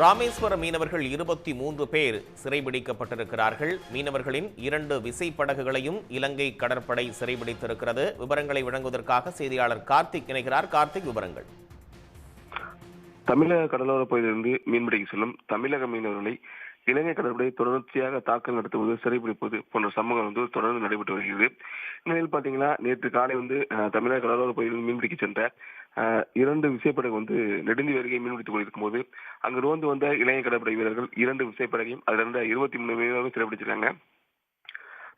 ராமேஸ்வர மீனவர்கள் இருபத்தி மூன்று பேர் சிறைபிடிக்கப்பட்டிருக்கிறார்கள் மீனவர்களின் இரண்டு விசைப்படகுகளையும் இலங்கை கடற்படை சிறைபிடித்திருக்கிறது விவரங்களை வழங்குவதற்காக செய்தியாளர் கார்த்திக் இணைகிறார். கார்த்திக் விவரங்கள். தமிழக கடலோர பகுதியிலிருந்து மீன்பிடிக்க செல்லும் தமிழக மீனவர்களை இலங்கை கடற்படை தொடர்ச்சியாக தாக்கல் நடத்துவது சிறைபிடிப்பது போன்ற சம்பவங்கள் வந்து தொடர்ந்து நடைபெற்று வருகிறது. இந்நிலையில் பாத்தீங்கன்னா நேற்று காலை வந்து தமிழக கடலோர பகுதியில் மீன்பிடிக்க சென்ற இரண்டு விசைப்படகு வந்து நெடுந்தி வருகை மீன்பிடித்துக் கொண்டிருக்கும் போது அங்கு ரோந்து வந்த இலங்கை கடற்படை வீரர்கள் இரண்டு விசைப்படகையும் அதுல இருந்த இருபத்தி மூணு மீனவர்கள் சிறைப்பிடிச்சிருக்காங்க.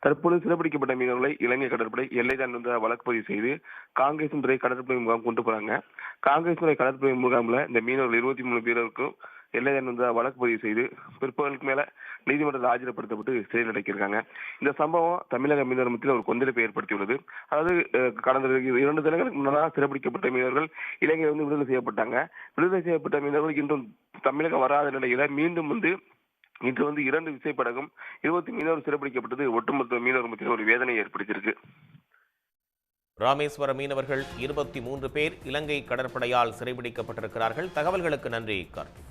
தற்போது சிறைப்பிடிக்கப்பட்ட மீனவர்களை இலங்கை கடற்படை எல்லை தாண்டி வழக்கு பதிவு செய்து காங்கிரஸ் துறை கடற்படை முகாம் கொண்டு போறாங்க. காங்கிரஸ் துறை கடற்படை முகாம்ல இந்த மீனவர்கள் இருபத்தி மூணு பேருக்கும் எல்லையன் வந்து வழக்கு பதிவு செய்து பிற்பகலுக்கு மேல நீதிமன்றத்தில் ஆஜர்படுத்தப்பட்டு சிறையில் அடைக்கியிருக்காங்க. இந்த சம்பவம் தமிழக மீனவர் ஒரு கொந்தளிப்பை ஏற்படுத்தியுள்ளது. அதாவது கடந்த இரண்டு தினங்களுக்கு முன்னதாக சிறைப்பிடிக்கப்பட்ட மீனவர்கள் இலங்கை வந்து விடுதலை செய்யப்பட்டாங்க. விடுதலை செய்யப்பட்ட மீனவர்கள் இன்றும் தமிழகம் வராத நிலையில மீண்டும் வந்து இன்று வந்து இரண்டு விசைப்படகும் இருபத்தி மீனவர் சிறைப்பிடிக்கப்பட்டது ஒட்டுமொத்த மீனவர் மத்தியில் ஒரு வேதனை ஏற்படுத்தியிருக்கு. ராமேஸ்வர மீனவர்கள் இருபத்தி மூன்று பேர் இலங்கை கடற்படையால் சிறைபிடிக்கப்பட்டிருக்கிறார்கள். தகவல்களுக்கு நன்றி கார்த்திக்